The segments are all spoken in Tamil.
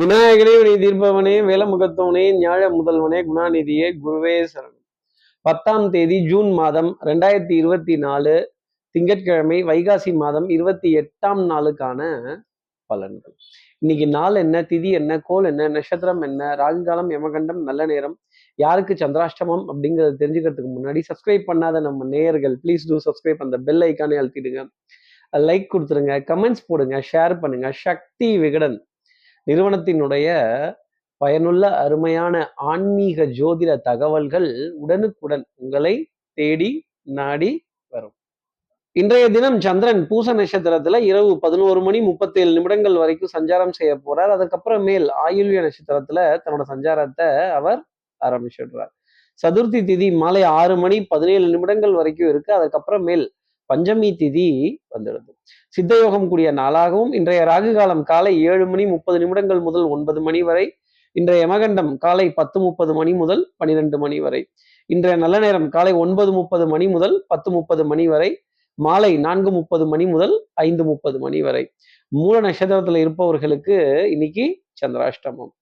விநாயகனே வினை தீர்ப்பவனே வேலமுகத்தவனே ஞாழ முதல்வனே குணாநிதியே குருவே சரணம். பத்தாம் தேதி ஜூன் மாதம் ரெண்டாயிரத்தி இருபத்தி நாலு திங்கட்கிழமை வைகாசி மாதம் இருபத்தி எட்டாம் நாளுக்கான பலன்கள். இன்னைக்கு நாள் என்ன திதி என்ன கோல் என்ன நட்சத்திரம் என்ன ராகுகாலம் யமகண்டம் நல்ல நேரம் யாருக்கு சந்திராஷ்டமம் அப்படிங்கிறத தெரிஞ்சுக்கிறதுக்கு முன்னாடி சப்ஸ்கிரைப் பண்ணாத நம்ம நேயர்கள் ப்ளீஸ் டூ சப்ஸ்கிரைப் அந்த பெல் ஐக்கானே அழுத்திடுங்க. லைக் கொடுத்துருங்க கமெண்ட்ஸ் போடுங்க ஷேர் பண்ணுங்க. சக்தி விகடன். நிறுவனத்தினுடைய பயனுள்ள அருமையான ஆன்மீக ஜோதிட தகவல்கள் உடனுக்குடன் உங்களை தேடி நாடி வரும். இன்றைய தினம் சந்திரன் பூச நட்சத்திரத்துல இரவு பதினோரு மணி முப்பத்தேழு நிமிடங்கள் வரைக்கும் சஞ்சாரம் செய்ய போறார். மேல் ஆயுள்ய நட்சத்திரத்துல தன்னோட சஞ்சாரத்தை அவர் ஆரம்பிச்சிடுறார். சதுர்த்தி திதி மாலை ஆறு மணி பதினேழு நிமிடங்கள் வரைக்கும் இருக்கு. அதுக்கப்புறம் மேல் பஞ்சமி திதி வந்துடுது. சித்தயோகம் கூடிய நாளாகவும் இன்றைய ராகு காலம் காலை ஏழு மணி முப்பது நிமிடங்கள் முதல் ஒன்பது மணி வரை இன்றைய யமகண்டம் காலை பத்து முப்பது மணி முதல் பனிரெண்டு மணி வரை இன்றைய நல்ல நேரம் காலை ஒன்பது முப்பது மணி முதல் பத்து முப்பது மணி வரை மாலை நான்கு முப்பது மணி முதல் ஐந்து முப்பது மணி வரை. மூல நட்சத்திரத்துல இருப்பவர்களுக்கு இன்னைக்கு சந்திராஷ்டமம்.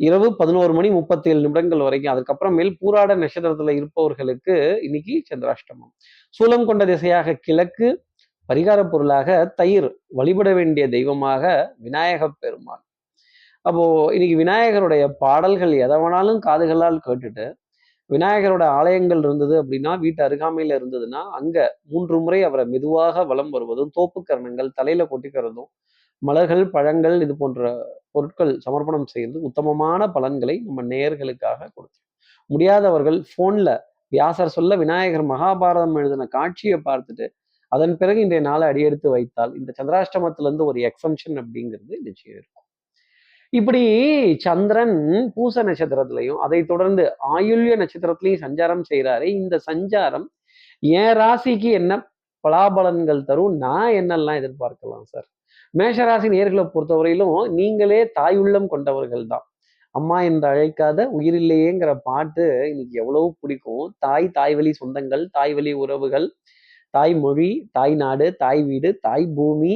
இரவு பதினோரு மணி முப்பத்தி ஏழு நிமிடங்கள் வரைக்கும் அதுக்கப்புறமேல் பூராட நட்சத்திரத்துல இருப்பவர்களுக்கு இன்னைக்கு சந்திராஷ்டமம். சூலம் கொண்ட திசையாக கிழக்கு பரிகார பொருளாக தயிர் வழிபட வேண்டிய தெய்வமாக விநாயக பெருமாள் அப்போ இன்னைக்கு விநாயகருடைய பாடல்கள் எதை வேணாலும் காதுகளால் கேட்டுட்டு விநாயகரோட ஆலயங்கள் இருந்தது அப்படின்னா வீட்டு அருகாமையில இருந்ததுன்னா அங்க மூன்று முறை அவரை மெதுவாக வலம் வருவதும் தோப்புக்கரணங்கள் தலையில கொட்டிக்கிறதும் மலர்கள் பழங்கள் இது போன்ற பொருட்கள் சமர்ப்பணம் செய்யறது உத்தமமான பலன்களை நம்ம நேயர்களுக்காக கொடுத்து முடியாதவர்கள் ஃபோனில் வியாசர் சொல்ல விநாயகர் மகாபாரதம் எழுதின காட்சியை பார்த்துட்டு அதன் பிறகு இன்றைய நாளை அடியெடுத்து வைத்தால் இந்த சந்திராஷ்டமத்திலிருந்து ஒரு எக்ஸம்ஷன் அப்படிங்கிறது நிச்சயம் இருக்கும். இப்படி சந்திரன் பூச நட்சத்திரத்திலையும் அதை தொடர்ந்து ஆயுள்ய நட்சத்திரத்திலையும் சஞ்சாரம் செய்கிறாரு இந்த சஞ்சாரம் என் ராசிக்கு என்ன பலாபலன்கள் தரும் நான் என்னெல்லாம் எதிர்பார்க்கலாம் சார்? மேஷராசி நேர்களை பொறுத்தவரையிலும் நீங்களே தாயுள்ளம் கொண்டவர்கள் தான் அம்மா என்று அழைக்காத உயிரில்லையேங்கிற பாட்டு இன்னைக்கு எவ்வளவு பிடிக்கும். தாய் தாய் வழி சொந்தங்கள் தாய் வழி உறவுகள் தாய்மொழி தாய் நாடு தாய் வீடு தாய் பூமி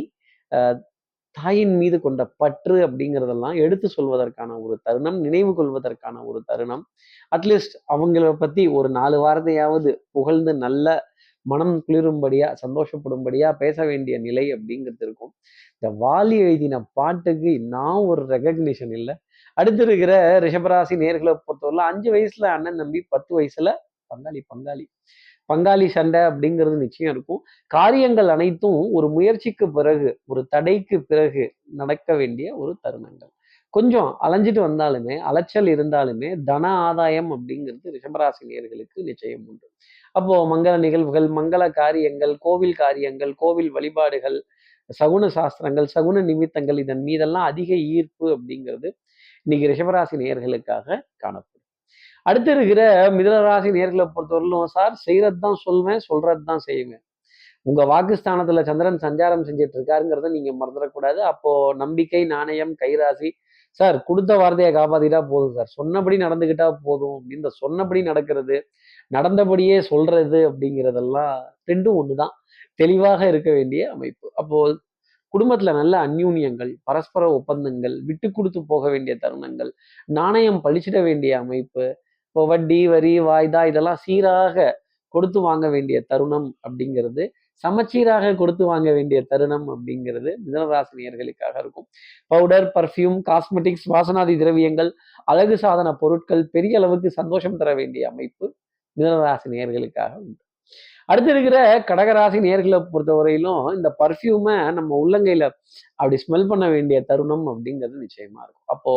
தாயின் மீது கொண்ட பற்று அப்படிங்கிறதெல்லாம் எடுத்து சொல்வதற்கான ஒரு தருணம் நினைவு கொள்வதற்கான ஒரு தருணம். அட்லீஸ்ட் அவங்கள பத்தி ஒரு நாலு வாரத்தையாவது புகழ்ந்து நல்ல மனம் குளிரும்படியா சந்தோஷப்படும்படியா பேச வேண்டிய நிலை அப்படிங்கிறது இருக்கும். இந்த வாலி எழுதின பாட்டுக்கு நான் ஒரு ரெகக்னிஷன் இல்லை. அடுத்து இருக்கிற ரிஷபராசி நேர்களை பொறுத்தவரை அஞ்சு வயசுல அண்ணன் தம்பி பத்து வயசுல பங்காளி பங்காளி. பங்காளி சண்டை அப்படிங்கிறது நிச்சயம் இருக்கும். காரியங்கள் அனைத்தும் ஒரு முயற்சிக்கு பிறகு ஒரு தடைக்கு பிறகு நடக்க வேண்டிய ஒரு தருணங்கள். கொஞ்சம் அலைஞ்சிட்டு வந்தாலுமே அலைச்சல் இருந்தாலுமே தன ஆதாயம் அப்படிங்கிறது ரிஷபராசி நேர்களுக்கு நிச்சயம் உண்டு. அப்போ மங்கள நிகழ்வுகள் மங்கள காரியங்கள் கோவில் காரியங்கள் கோவில் வழிபாடுகள் சகுன சாஸ்திரங்கள் சகுன நிமித்தங்கள் இதன் மீதெல்லாம் அதிக ஈர்ப்பு அப்படிங்கிறது இன்னைக்கு ரிஷபராசி நேர்களுக்காக காணப்படும். அடுத்து இருக்கிற மிதனராசி நேர்களை பொறுத்தவரையிலும் சார் செய்யறது தான் சொல்வேன் சொல்றது தான் செய்வேன். உங்க வாக்குஸ்தானத்துல சந்திரன் சஞ்சாரம் செஞ்சுட்டு இருக்காருங்கிறத நீங்க மறந்துடக்கூடாது. அப்போ நம்பிக்கை நாணயம் கைராசி சார் கொடுத்த வார்த்தையை காப்பாத்திட்டா போதும் சார். சொன்னபடி நடந்துகிட்டா போதும். அப்படின்னு சொன்னபடி நடக்கிறது நடந்தபடியே சொல்றது அப்படிங்கிறதெல்லாம் ரெண்டும் ஒண்ணுதான். தெளிவாக இருக்க வேண்டிய அமைப்பு. அப்போ குடும்பத்துல நல்ல அந்யூன்யங்கள் பரஸ்பர ஒப்பந்தங்கள் விட்டு கொடுத்து போக வேண்டிய தருணங்கள் நாணயம் பழிச்சிட வேண்டிய அமைப்பு இப்போ வட்டி வரி வாய்தா இதெல்லாம் சீராக கொடுத்து வாங்க வேண்டிய தருணம் அப்படிங்கிறது சமச்சீராக கொடுத்து வாங்க வேண்டிய தருணம் அப்படிங்கிறது மிதனராசினியர்களுக்காக இருக்கும். பவுடர் பர்ஃப்யூம் காஸ்மெட்டிக்ஸ் வாசனாதி திரவியங்கள் அழகு சாதன பொருட்கள் பெரிய அளவுக்கு சந்தோஷம் தர வேண்டிய அமைப்பு மிதனராசினியர்களுக்காக உண்டு. அடுத்து இருக்கிற கடகராசி நேர்களை பொறுத்தவரையிலும் இந்த பர்ஃப்யூமை நம்ம உள்ளங்கையில அப்படி ஸ்மெல் பண்ண வேண்டிய தருணம் அப்படிங்கிறது நிச்சயமா இருக்கும். அப்போ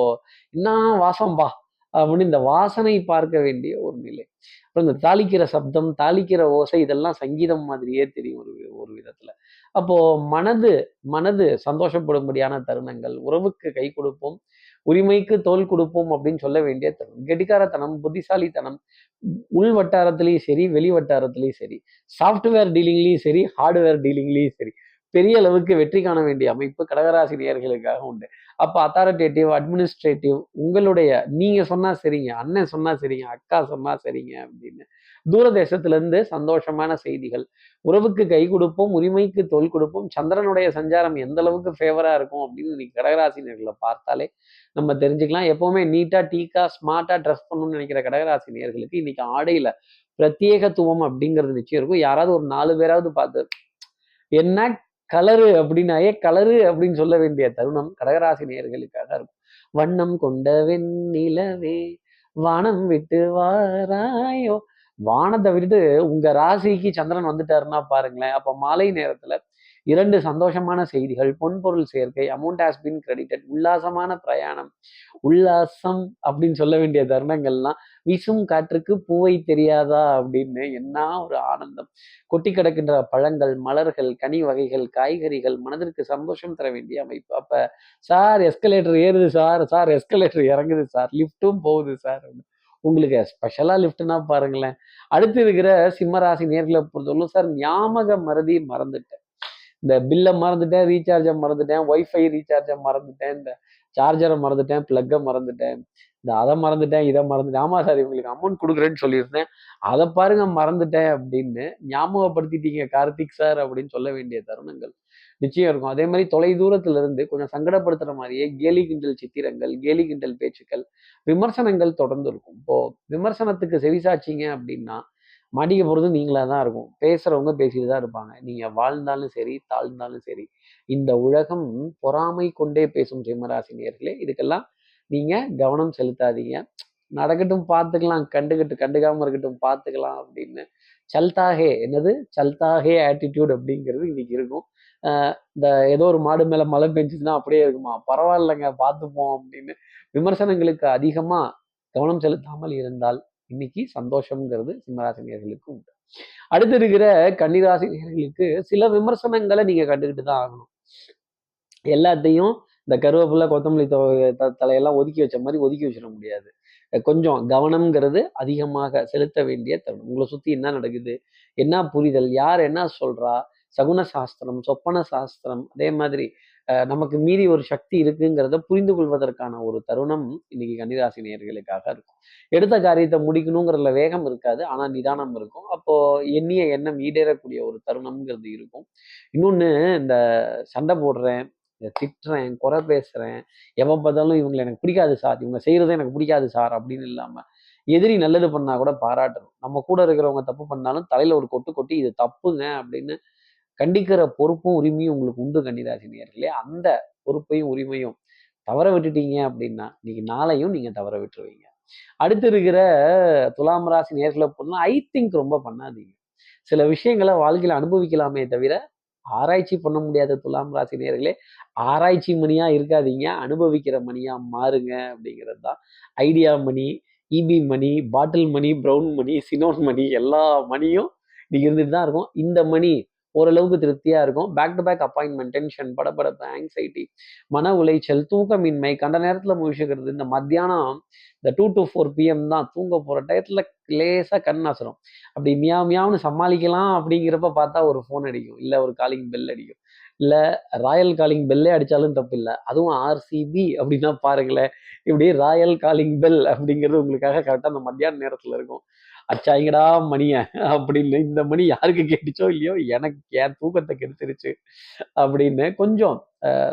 என்ன வாசம்பா அப்படின்னு இந்த வாசனை பார்க்க வேண்டிய ஒரு நிலை. அப்புறம் இந்த தாளிக்கிற சப்தம் தாளிக்கிற ஓசை இதெல்லாம் சங்கீதம் மாதிரியே தெரியும் ஒரு ஒரு விதத்துல. அப்போ மனது மனது சந்தோஷப்படும்படியான தருணங்கள் உறவுக்கு கை கொடுப்போம். உரிமைக்கு தோல் கொடுப்போம் அப்படின்னு சொல்ல வேண்டிய தருணம் கெட்டிக்காரத்தனம் புத்திசாலித்தனம் உள் வட்டாரத்திலையும் சரி வெளி வட்டாரத்திலையும் சரி சாஃப்ட்வேர் டீலிங்லையும் சரி ஹார்ட்வேர் டீலிங்லையும் சரி பெரிய அளவுக்கு வெற்றி காண வேண்டிய அமைப்பு கடகராசி நேர்களுக்காக உண்டு. அப்போ அத்தாரிட்டேட்டிவ் அட்மினிஸ்ட்ரேட்டிவ் உங்களுடைய நீங்கள் சொன்னால் சரிங்க அண்ணன் சொன்னால் சரிங்க அக்கா சொன்னால் சரிங்க அப்படின்னு தூரதேசத்திலிருந்து சந்தோஷமான செய்திகள். உறவுக்கு கை கொடுப்போம் உரிமைக்கு தொல் கொடுப்போம். சந்திரனுடைய சஞ்சாரம் எந்த அளவுக்கு ஃபேவரா இருக்கும் அப்படின்னு இன்னைக்கு கடகராசினியர்களை பார்த்தாலே நம்ம தெரிஞ்சுக்கலாம். எப்பவுமே நீட்டா டீக்கா ஸ்மார்ட்டா ட்ரெஸ் பண்ணணும்னு நினைக்கிற கடகராசி நேர்களுக்கு இன்னைக்கு ஆடையில பிரத்யேகத்துவம் அப்படிங்கிறது நிச்சயம் இருக்கும். யாராவது ஒரு நாலு பேராவது பார்த்து என்ன கலரு அப்படின்னாயே கலரு அப்படின்னு சொல்ல வேண்டிய தருணம் கடகராசி நேர்களுக்காக இருக்கும். வண்ணம் கொண்ட வெண்ணிலவே வானம் விட்டு வாராயோ வானத்தை விட்டுட்டு உங்க ராசிக்கு சந்திரன் வந்துட்டாருன்னா பாருங்களேன். அப்போ மாலை நேரத்துல இரண்டு சந்தோஷமான செய்திகள் பொன்பொருள் சேர்க்கை அமௌண்ட் ஹாஸ் பின் கிரெடிட்டட் உல்லாசமான பிரயாணம் உல்லாசம் அப்படின்னு சொல்ல வேண்டிய தருணங்கள்லாம் வீசும் காற்றுக்கு பூவை தெரியாதா அப்படின்னு என்ன ஒரு ஆனந்தம். கொட்டி கிடக்கின்ற பழங்கள் மலர்கள் கனி வகைகள் காய்கறிகள் மனதிற்கு சந்தோஷம் தர வேண்டிய அமைப்பு. அப்ப சார் எஸ்கலேட்டர் ஏறுது சார் சார் எஸ்கலேட்டர் இறங்குது சார் லிஃப்ட்டும் போகுது சார் உங்களுக்கு ஸ்பெஷலாக லிஃப்ட்னா பாருங்களேன். அடுத்து இருக்கிற சிம்மராசி நேர்களை பொறுத்தவரை சார் ஞாபக மறதி மறந்துட்டேன். இந்த பில்லை மறந்துட்டேன் ரீசார்ஜை மறந்துட்டேன் ஒய்ஃபை ரீசார்ஜை மறந்துட்டேன் இந்த சார்ஜரை மறந்துட்டேன் ப்ளக்கை மறந்துட்டேன். இந்த அதை மறந்துட்டேன் இதை மறந்துட்டேன். ஆமாம் சார் இவங்களுக்கு அமௌண்ட் கொடுக்குறேன்னு சொல்லியிருந்தேன். அதை பாருங்க மறந்துட்டேன் அப்படின்னு ஞாபகப்படுத்திட்டீங்க கார்த்திக் சார் அப்படின்னு சொல்ல வேண்டிய தருணங்கள். நிச்சயம் இருக்கும். அதே மாதிரி தொலை தூரத்துல இருந்து கொஞ்சம் சங்கடப்படுத்துற மாதிரியே கேலி கிண்டல் சித்திரங்கள் கேலி கிண்டல் பேச்சுக்கள் விமர்சனங்கள் தொடர்ந்து இருக்கும் இப்போ விமர்சனத்துக்கு செவிசாச்சிங்க அப்படின்னா மாட்டிக்க போகிறது நீங்களாக தான் இருக்கும். பேசுகிறவங்க பேசிட்டு தான் இருப்பாங்க. நீங்கள் வாழ்ந்தாலும் சரி தாழ்ந்தாலும் சரி இந்த உலகம் பொறாமை கொண்டே பேசும் சிம்மராசினியர்களே இதுக்கெல்லாம் நீங்கள் கவனம் செலுத்தாதீங்க. நடக்கட்டும் பார்த்துக்கலாம் கண்டுகிட்டு கண்டுக்காமல் இருக்கட்டும் பார்த்துக்கலாம் அப்படின்னு. சல்தாகே என்னது? சல்தாகே ஆட்டிடியூட் அப்படிங்கிறது இன்னைக்கு இருக்கும். இந்த ஏதோ ஒரு மாடு மேலே மழை பெஞ்சிச்சுன்னா அப்படியே இருக்குமா? பரவாயில்லைங்க பார்த்துப்போம் அப்படின்னு விமர்சனங்களுக்கு அதிகமாக கவனம் செலுத்தாமல் இருந்தால் இன்னைக்கு சந்தோஷம்ங்கிறது சிம்மராசினியர்களுக்கு உண்டு. அடுத்து இருக்கிற கன்னிராசினியர்களுக்கு சில விமர்சனங்களை நீங்க கண்டுக்கிட்டு தான் ஆகணும். எல்லாத்தையும் இந்த கருவேப்பிலை கொத்தமல்லி தலையெல்லாம் ஒதுக்கி வச்ச மாதிரி ஒதுக்கி வச்சிட முடியாது. கொஞ்சம் கவனம்ங்கிறது அதிகமாக செலுத்த வேண்டிய தருணம். உங்களை சுத்தி என்ன நடக்குது? என்ன புரிதல்? யார் என்ன சொல்றா? சகுன சாஸ்திரம் சொப்பன சாஸ்திரம் அதே மாதிரி நமக்கு மீறி ஒரு சக்தி இருக்குங்கிறத புரிந்து கொள்வதற்கான ஒரு தருணம் இன்னைக்கு கன்னிராசி நேர்களுக்காக இருக்கும். எடுத்த காரியத்தை முடிக்கணுங்கிறதுல வேகம் இருக்காது ஆனால் நிதானம் இருக்கும். அப்போ எண்ணிய எண்ணம் ஈடேறக்கூடிய ஒரு தருணம்ங்கிறது இருக்கும். இன்னொன்னு இந்த சண்டை போடுறேன் திட்டுறேன் குறை பேசுறேன் எவன் பார்த்தாலும் இவங்களை எனக்கு பிடிக்காது சார் இவங்க செய்யறதும் எனக்கு பிடிக்காது சார் அப்படின்னு இல்லாமல் எதிரி நல்லது பண்ணா கூட பாராட்டணும். நம்ம கூட இருக்கிறவங்க தப்பு பண்ணாலும் தலையில ஒரு கொட்டு கொட்டி இது தப்புங்க அப்படின்னு கண்டிக்கிற பொறுப்பும் உரிமையும் உங்களுக்கு உண்டு கன்னிராசி நேர்களே அந்த பொறுப்பையும் உரிமையும் தவற விட்டுட்டீங்க அப்படின்னா இன்னைக்கு நாளையும் நீங்க தவற விட்டுருவீங்க. அடுத்து இருக்கிற துலாம் ராசி நேர்களை பொருள் ஐ திங்க் ரொம்ப பண்ணாதீங்க. சில விஷயங்களை வாழ்க்கையில் அனுபவிக்கலாமே தவிர ஆராய்ச்சி பண்ண முடியாத துலாம் ராசி நேர்களே ஆராய்ச்சி மணியா இருக்காதீங்க. அனுபவிக்கிற மணியா மாறுங்க அப்படிங்கிறது தான் Idea money EB money bottle money brown money சினோன் money எல்லா மணியும் இன்னைக்கு இருந்துட்டு தான் இருக்கும். இந்த மணி ஓரளவுக்கு திருப்தியாக இருக்கும். Back to back appointment tension படப்படப்பு anxiety மன உளைச்சல் தூக்கமின்மை கண்ட நேரத்தில் முழிச்சுக்கிறது இந்த மத்தியானம் இந்த டூ டு ஃபோர் பிஎம் தான் தூங்க போகிற டயத்தில் லேசாக கண் அசரும். அப்படி மியா மியாவுன்னு சமாளிக்கலாம் அப்படிங்கிறப்ப பார்த்தா ஒரு ஃபோன் அடிக்கும். இல்லை ஒரு காலிங் பெல் அடிக்கும். இல்லை ராயல் காலிங் பெல்லே அடித்தாலும் தப்பு இல்லை அதுவும் ஆர்சிபி அப்படின்னா பாருங்களேன். இப்படி ராயல் காலிங் பெல் அப்படிங்கிறது உங்களுக்காக கரெக்டாக அந்த மத்தியான நேரத்தில் இருக்கும். அச்சாயிங்கடா மணிய அப்படின்னு இந்த மணி யாருக்கு கேட்டுச்சோ இல்லையோ எனக்கு என் தூக்கத்தை கெடுத்துருச்சு அப்படின்னு கொஞ்சம்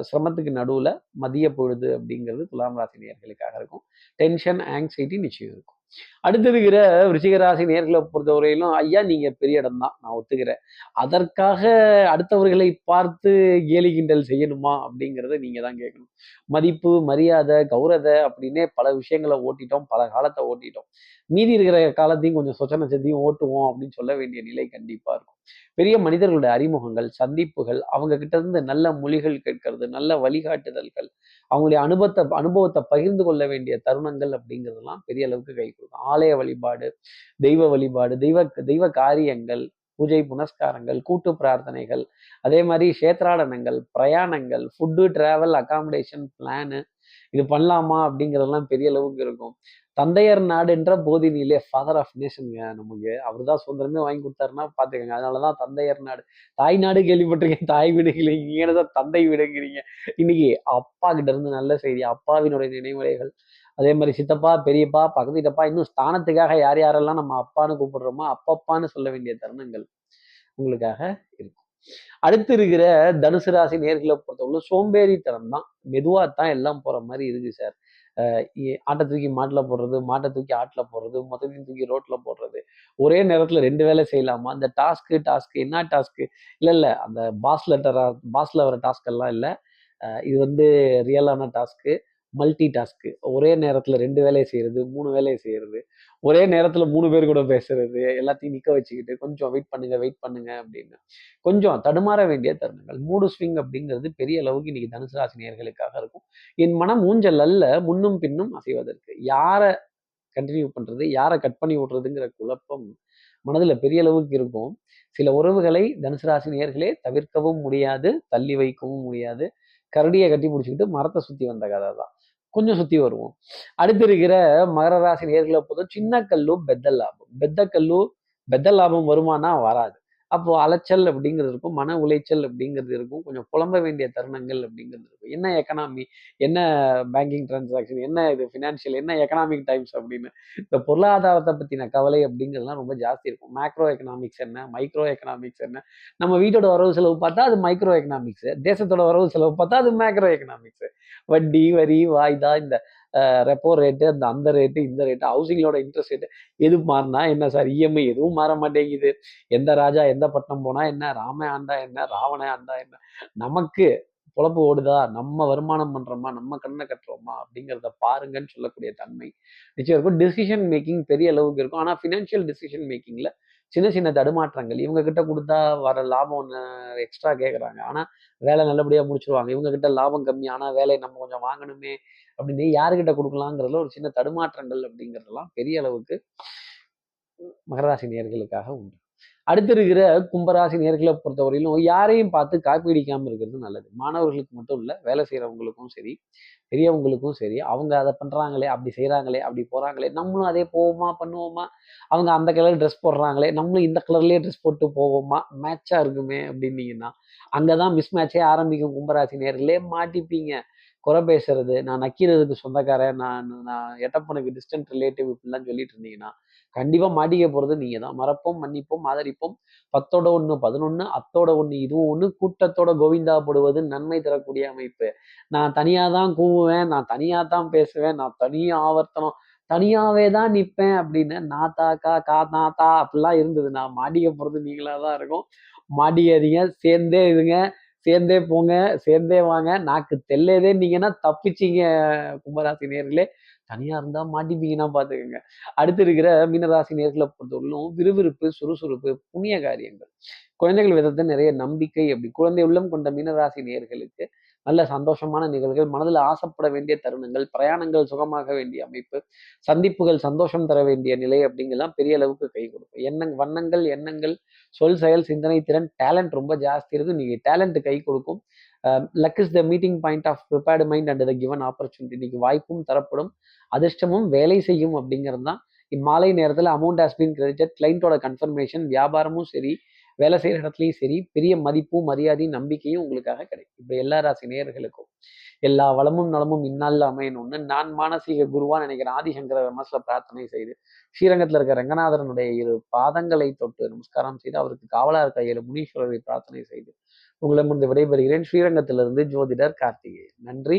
சிரமத்துக்கு நடுவில் மதிய பொழுது அப்படிங்கிறது துலாம் ராசி நேர்களுக்காக இருக்கும். டென்ஷன் ஆங்ஸைட்டி நிச்சயம் இருக்கும். அடுத்து இருக்கிற ரிஷிகராசி நேர்களை பொறுத்தவரையிலும் ஐயா நீங்க பெரிய இடம் தான் நான் ஒத்துக்கிறேன். அதற்காக அடுத்தவர்களை பார்த்து கேலி கிண்டல் செய்யணுமா அப்படிங்கிறத நீங்க தான் கேட்கணும். மதிப்பு மரியாதை கௌரதை அப்படின்னே பல விஷயங்களை ஓட்டிட்டோம். பல காலத்தை ஓட்டிட்டோம். மீதி இருக்கிற காலத்தையும் கொஞ்சம் சொச்சன செத்தையும் ஓட்டுவோம் அப்படின்னு சொல்ல வேண்டிய நிலை கண்டிப்பா இருக்கும். பெரிய மனிதர்களுடைய அறிமுகங்கள் சந்திப்புகள் அவங்க கிட்ட இருந்து நல்ல மொழிகள் கேட்கறது நல்ல வழிகாட்டுதல்கள் அவங்களுடைய அனுபவத்தை அனுபவத்தை பகிர்ந்து கொள்ள வேண்டிய தருணங்கள் அப்படிங்கிறதெல்லாம் பெரிய அளவுக்கு கை கொடுக்கும். ஆலய வழிபாடு தெய்வ வழிபாடு தெய்வ தெய்வ காரியங்கள் பூஜை புனஸ்காரங்கள் கூட்டு பிரார்த்தனைகள் அதே மாதிரி சேத்ராடனங்கள் பிரயாணங்கள் ஃபுட்டு டிராவல் அகாமடேஷன் பிளானு இது பண்ணலாமா அப்படிங்கிறதெல்லாம் பெரிய அளவுக்கு இருக்கும். தந்தையர் நாடுன்ற போதினிலே ஃபாதர் ஆஃப் நேஷனுங்க நமக்கு அவர் தான் சுதந்திரமே வாங்கி கொடுத்தாருன்னா பார்த்துக்கோங்க அதனால தான் தந்தையர் நாடு. தாய் நாடு கேள்விப்பட்டிருக்கேன். தாய் வீடுகளை இங்கே தான் தந்தை வீடுங்கிறீங்க இன்னைக்கு அப்பா கிட்ட இருந்து நல்ல செய்தி. அப்பாவினுடைய நினைவுரைகள். அதே மாதிரி சித்தப்பா பெரியப்பா பக்கத்து வீட்டப்பா இன்னும் ஸ்தானத்துக்காக யார் யாரெல்லாம் நம்ம அப்பான்னு கூப்பிடுறோமோ அப்பப்பான்னு சொல்ல வேண்டிய தருணங்கள் உங்களுக்காக இருக்கும். அடுத்து இருக்கிற தனுசு ராசி நேர்களை பொறுத்தவரை சோம்பேறித்தனம் தான் மெதுவாக தான் எல்லாம் போகிற மாதிரி இருக்கு சார் ஆட்டை தூக்கி மாட்டில் போடுறது மாட்டை தூக்கி ஆட்டில் போடுறது மொத்தத்தையும் தூக்கி ரோட்டில் போடுறது. ஒரே நேரத்தில் ரெண்டு வேலை செய்யலாமா? அந்த டாஸ்க்கு டாஸ்க்கு என்ன டாஸ்க்கு இல்லை இல்லை அந்த பாஸ் லெட்டராக பாஸில் வர டாஸ்க் எல்லாம் இல்லை. இது வந்து ரியலான டாஸ்க்கு மல்டி டாஸ்க்கு ஒரே நேரத்தில் ரெண்டு வேலையை செய்கிறது மூணு வேலையை செய்கிறது ஒரே நேரத்தில் மூணு பேர் கூட பேசுறது எல்லாத்தையும் நிற்க வச்சுக்கிட்டு கொஞ்சம் வெயிட் பண்ணுங்க வெயிட் பண்ணுங்க அப்படின்னு. கொஞ்சம் தடுமாற வேண்டிய தருணங்கள். மூடு ஸ்விங் அப்படிங்கிறது பெரிய அளவுக்கு இன்னைக்கு தனுசு ராசி இருக்கும். என் மனம் ஊஞ்சல் அல்ல முன்னும் பின்னும் அசைவதற்கு. யாரை கண்டினியூ பண்ணுறது யாரை கட் பண்ணி விடுறதுங்கிற குழப்பம் மனதில் பெரிய அளவுக்கு இருக்கும். சில உறவுகளை தனுசு ராசி தவிர்க்கவும் முடியாது தள்ளி வைக்கவும் முடியாது. கரடியை கட்டி பிடிச்சிக்கிட்டு மரத்தை சுற்றி வந்த கதை தான். கொஞ்சம் சுத்தி வருவோம். அடுத்து இருக்கிற மகர ராசி நேர்களை பொறுத்த சின்ன கல்லு பெத்த லாபம். பெத்த கல்லு பெத்த லாபம் வருமானா வராது. அப்போ அலைச்சல் அப்படிங்கிறது இருக்கும் மன உளைச்சல் அப்படிங்கிறது இருக்கும் கொஞ்சம் புலம்ப வேண்டிய தருணங்கள் அப்படிங்கிறது இருக்கும். என்ன எக்கனாமி என்ன பேங்கிங் டிரான்சாக்ஷன் என்ன இது ஃபினான்ஷியல் என்ன எக்கனாமிக் டைம்ஸ் அப்படின்னு. இந்த பொருளாதாரத்தை பற்றின கவலை அப்படிங்கிறதுலாம் ரொம்ப ஜாஸ்தி இருக்கும். மேக்ரோ எக்கனாமிக்ஸ் என்ன மைக்ரோ எக்கனாமிக்ஸ் என்ன? நம்ம வீட்டோட வரவு செலவு பார்த்தா அது மைக்ரோ எக்கனாமிக்ஸ் தேசத்தோட வரவு செலவு பார்த்தா அது மேக்ரோ எக்கனாமிக்ஸ் வட்டி வரி வாய்தா இந்த ரெப்போ ரேட்டு அந்த அந்த ரேட்டு இந்த ரேட்டு ஹவுசிங்களோட இன்ட்ரெஸ்ட் ரேட்டு எது மாறினா என்ன சார் இஎம்ஐ எதுவும் மாற மாட்டேங்குது. எந்த ராஜா எந்த பட்டணம் போனால் என்ன? ராம ஆண்டா என்ன? ராவண ஆண்டா என்ன? நமக்கு பொழப்பு ஓடுதா? நம்ம வருமானம் பண்றோமா? நம்ம கண்ணை கட்டுறோமா? அப்படிங்கிறத பாருங்கன்னு சொல்லக்கூடிய தன்மை. நிச்சயம் இருக்கும். டிசிஷன் மேக்கிங் பெரிய அளவுக்கு இருக்கும். ஆனால் ஃபினான்ஷியல் டிசிஷன் மேக்கிங்ல சின்ன சின்ன தடுமாற்றங்கள். இவங்க கிட்ட கொடுத்தா வர லாபம் ஒன்று எக்ஸ்ட்ரா கேட்குறாங்க ஆனால் வேலை நல்லபடியாக முடிச்சிருவாங்க. இவங்க கிட்ட லாபம் கம்மி. ஆனால் வேலையை நம்ம கொஞ்சம் வாங்கணுமே அப்படின்னு யாருக்கிட்ட கொடுக்கலாங்கிறதுல ஒரு சின்ன தடுமாற்றங்கள் அப்படிங்கிறதெல்லாம் பெரிய அளவுக்கு மகராசி நேர்களுக்காக உண்டு. அடுத்து இருக்கிற கும்பராசி நேர்களை பொறுத்தவரையிலும் யாரையும் பார்த்து காப்பி அடிக்காமல் இருக்கிறது நல்லது. மாணவர்களுக்கு மட்டும் இல்லை வேலை செய்கிறவங்களுக்கும் சரி பெரியவங்களுக்கும் சரி அவங்க அதை பண்ணுறாங்களே அப்படி செய்கிறாங்களே அப்படி போகிறாங்களே நம்மளும் அதே போவோமா பண்ணுவோமா? அவங்க அந்த கலர் ட்ரெஸ் போடுறாங்களே நம்மளும் இந்த கலர்லேயே ட்ரெஸ் போட்டு போவோமா? மேட்சாக இருக்குமே அப்படின்னீங்கன்னா அங்கே தான் மிஸ் மேட்சே ஆரம்பிக்கும் கும்பராசி நேர்களே. மாட்டிப்பீங்க. குறை பேசுறது நான் நக்கிறதுக்கு சொந்தக்காரன் நான் நான் எட்டப்பனுக்கு டிஸ்டன்ட் ரிலேட்டிவ் இப்படிலாம் சொல்லிட்டு இருந்தீங்கன்னா கண்டிப்பா மாட்டிக்க போறது நீங்க தான் மறப்போம் மன்னிப்போம் ஆதரிப்போம். பத்தோட ஒண்ணு பதினொன்னு அத்தோட ஒண்ணு இதுவும் ஒண்ணு. கூட்டத்தோட கோவிந்தா போடுவது நன்மை தரக்கூடிய அமைப்பு. நான் தனியா தான் கூவுவேன் நான் தனியா தான் பேசுவேன் நான் தனியா ஆவர்த்தனம் தனியாவே தான் நிற்பேன் அப்படின்னு நாத்தாக்கா கா நாத்தா அப்படிலாம் இருந்தது. நான் மாட்டிக்க போறது நீங்களா தான் இருக்கும். மாட்டிக்காதீங்க. சேர்ந்தே இருங்க. சேர்ந்தே போங்க. சேர்ந்தே வாங்க. நாக்கு தெல்லதே நீங்கன்னா தப்பிச்சிங்க கும்பராசி நேர்களே தனியா இருந்தா மாட்டிப்பீங்கன்னா பாத்துக்கோங்க. அடுத்து இருக்கிற மீனராசி நேர்களை பொறுத்தவரையிலும் விறுவிறுப்பு சுறுசுறுப்பு புண்ணிய காரியங்கள். குழந்தைகள் விதத்தை நிறைய நம்பிக்கை அப்படி குழந்தை உள்ளம் கொண்ட மீனராசி நேர்களுக்கு நல்ல சந்தோஷமான நிகழ்வுகள் மனதில் ஆசைப்பட வேண்டிய தருணங்கள் பிரயாணங்கள் சுகமாக வேண்டிய அமைப்பு சந்திப்புகள் சந்தோஷம் தர வேண்டிய நிலை அப்படிங்கெல்லாம் பெரிய அளவுக்கு கை கொடுக்கும். எண்ணங் வண்ணங்கள் எண்ணங்கள் சொல் செயல் சிந்தனை திறன் டேலண்ட் ரொம்ப ஜாஸ்தி இருக்கும் நீங்க டேலண்ட் கை கொடுக்கும். Luck is the meeting point of prepared mind and the given opportunity இன்னைக்கு வாய்ப்பும் தரப்படும் அதிர்ஷ்டமும் வேலை செய்யும் அப்படிங்கிறது தான் இம்மாலை நேரத்தில் அமௌண்ட் ஹாஸ் பீன் கிரெடிட்டட் கிளைண்ட்டோட கன்ஃபர்மேஷன் வியாபாரமும் சரி வேலை செய்கிற இடத்துலையும் சரி பெரிய மதிப்பும் மரியாதையும் நம்பிக்கையும் உங்களுக்காக கிடைக்கும். இப்போ எல்லா ராசி நேயர்களுக்கும் எல்லா வளமும் நலமும் இந்நாளில் அமையணும்னு நான் மானசீக குருவா நினைக்கிறேன். ஆதிசங்கர மனசுல பிரார்த்தனை செய்து ஸ்ரீரங்கத்தில் இருக்க ரங்கநாதரனுடைய இரு பாதங்களை தொட்டு நமஸ்காரம் செய்து அவருக்கு காவலா இருக்க ஏழு முனீஸ்வரரை பிரார்த்தனை செய்து உங்களிடமிருந்து விடைபெறுகிறேன். ஸ்ரீரங்கத்திலிருந்து ஜோதிடர் கார்த்திகேயன். நன்றி.